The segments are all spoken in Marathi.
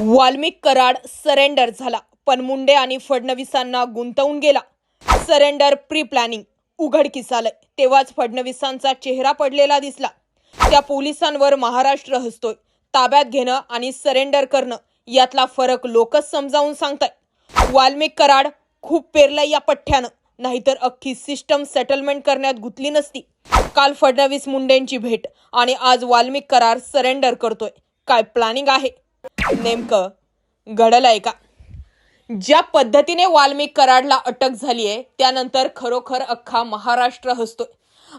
वाल्मिक कराड सरेंडर झाला. पण मुंडे आणि फडणवीसांना गुंतवून गेला. सरेंडर प्री प्लॅनिंग उघडकीस आलंय. तेव्हाच फडणवीसांचा चेहरा पडलेला दिसला. त्या पोलिसांवर महाराष्ट्र हसतोय. ताब्यात घेणं आणि सरेंडर करणं यातला फरक लोकच समजावून सांगताय वाल्मिक कराड खूप पेरलंय या पठ्ठ्यानं. नाहीतर अख्खी सिस्टम सेटलमेंट करण्यात गुंतली नसती. काल फडणवीस मुंडेंची भेट आणि आज वाल्मिक करार सरेंडर करतोय. काय प्लॅनिंग आहे? नेमकं घडलंय का? ज्या पद्धतीने वाल्मिक कराडला अटक झाली आहे त्यानंतर खरोखर अख्खा महाराष्ट्र हसतोय.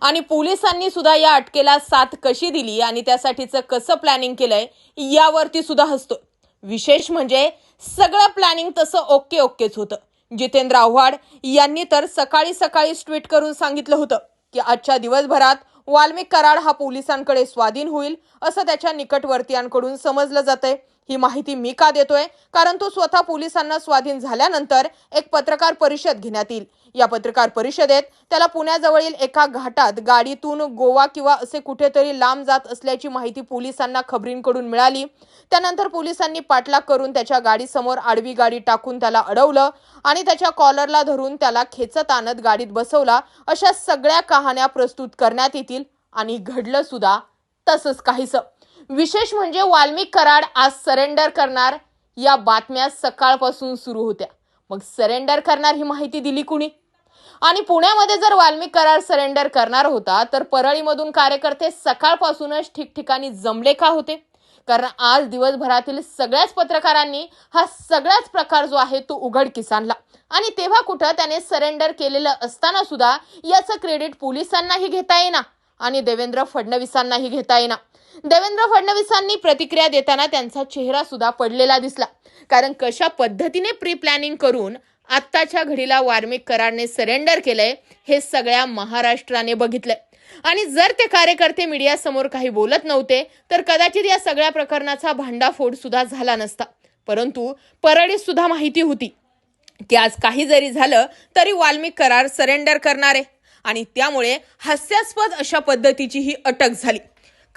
आणि पोलिसांनी सुद्धा या अटकेला साथ कशी दिली आणि त्यासाठीचं कसं प्लॅनिंग केलंय यावरती सुद्धा हसतोय. विशेष म्हणजे सगळं प्लॅनिंग तसं ओके ओकेच होतं. जितेंद्र आव्हाड यांनी तर सकाळी सकाळी ट्विट करून सांगितलं होतं की आजच्या दिवसभरात वाल्मिक कराड हा पोलिसांकडे स्वाधीन होईल असं त्याच्या निकटवर्तीयांकडून समजलं जातंय. ही माहिती मी का देतोय? कारण तो स्वतः पोलिसांना स्वाधीन झाल्यानंतर एक पत्रकार परिषद घेण्यात येईल. या पत्रकार परिषदेत त्याला पुण्याजवळील एका घाटात गाडीतून गोवा किंवा असे कुठेतरी लांब जात असल्याची माहिती पोलिसांना खबरींकडून मिळाली. त्यानंतर पोलिसांनी पाठलाग करून त्याच्या गाडीसमोर आडवी गाडी टाकून त्याला अडवलं आणि त्याच्या कॉलरला धरून त्याला खेचत आणत गाडीत बसवला. अशा सगळ्या कहाण्या प्रस्तुत करण्यात येतील आणि घडलं सुद्धा तसंच काहीसं. विशेष म्हणजे वाल्मिक कराड आज सरेंडर करणार. या बातम्या सकाळपासून सुरू होत्या. मग सरेंडर करणार ही माहिती दिली कुणी? आणि पुण्यामध्ये जर वाल्मिक करार सरेंडर करणार होता तर परळीमधून कार्यकर्ते सकाळपासूनच ठिकठिकाणी जमले का होते? कारण आज दिवसभरातील सगळ्याच पत्रकारांनी हा सगळाच प्रकार जो आहे तो उघडकीस आणला आणि तेव्हा कुठं त्याने सरेंडर केलेलं असताना सुद्धा याचं क्रेडिट पोलिसांनाही घेता येईना आणि देवेंद्र फडणवीसांनाही घेता येईना. देवेंद्र फडणवीसांनी प्रतिक्रिया देताना त्यांचा चेहरा सुद्धा पडलेला दिसला. कारण कशा पद्धतीने प्री प्लॅनिंग करून आत्ताच्या घडीला वार्मिक करारने सरेंडर केलंय हे सगळ्या महाराष्ट्राने बघितलंय. आणि जर ते कार्यकर्ते मीडियासमोर काही बोलत नव्हते तर कदाचित या सगळ्या प्रकरणाचा भांडाफोड सुद्धा झाला नसता. परंतु परळीत सुद्धा माहिती होती की आज काही जरी झालं तरी वाल्मिक करार सरेंडर करणारे. आणि त्यामुळे हास्यास्पद अशा पद्धतीची ही अटक झाली.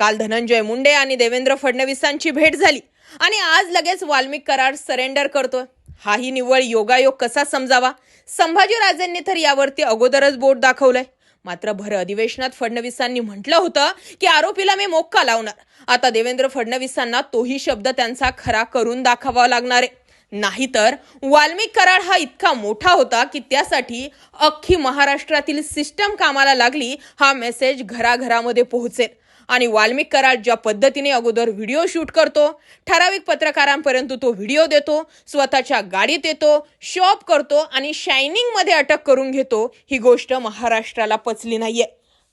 काल धनंजय मुंडे आणि देवेंद्र फडणवीसांची भेट झाली. आणि आज लगेच वाल्मिक करार सरेंडर करतोय. हाही निव्वळ योगायोग कसा समजावा? संभाजीराजेंनी तर यावरती अगोदरच बोट दाखवलंय. मात्र भर अधिवेशनात फडणवीसांनी म्हटलं होतं की आरोपीला मी मोक्का लावणार. आता देवेंद्र फडणवीसांना तोही शब्द त्यांचा खरा करून दाखवावा लागणार आहे. नाहीतर वाल्मिक कराड हा इतका मोठा होता की त्यासाठी अख्खी महाराष्ट्रातील सिस्टम कामाला लागली हा मेसेज घराघरामध्ये पोहोचेल. आणि वाल्मिक कराड ज्या पद्धतीने अगोदर व्हिडिओ शूट करतो ठराविक पत्रकारांपर्यंत तो व्हिडिओ देतो स्वतःच्या गाडीत येतो शॉप करतो आणि शायनिंगमध्ये अटक करून घेतो ही गोष्ट महाराष्ट्राला पचली नाहीये.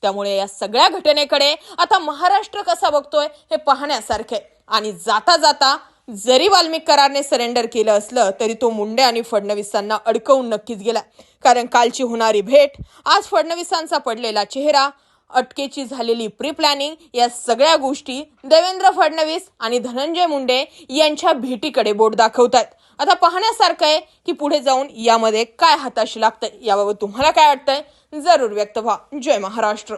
त्यामुळे या सगळ्या घटनेकडे आता महाराष्ट्र कसा बघतोय हे पाहण्यासारखे. आणि जाता जाता जरी वाल्मिक करारने सरेंडर केलं असलं तरी तो मुंडे आणि फडणवीसांना अडकवून नक्कीच गेला. कारण कालची होणारी भेट आज फडणवीसांचा पडलेला चेहरा अटकेची झालेली प्री प्लॅनिंग या सगळ्या गोष्टी देवेंद्र फडणवीस आणि धनंजय मुंडे यांच्या भेटीकडे बोट दाखवतात. आता पाहण्यासारखं आहे की पुढे जाऊन यामध्ये काय हाताशी लागतंय याबाबत तुम्हाला काय वाटतंय? जरूर व्यक्त व्हा. जय महाराष्ट्र.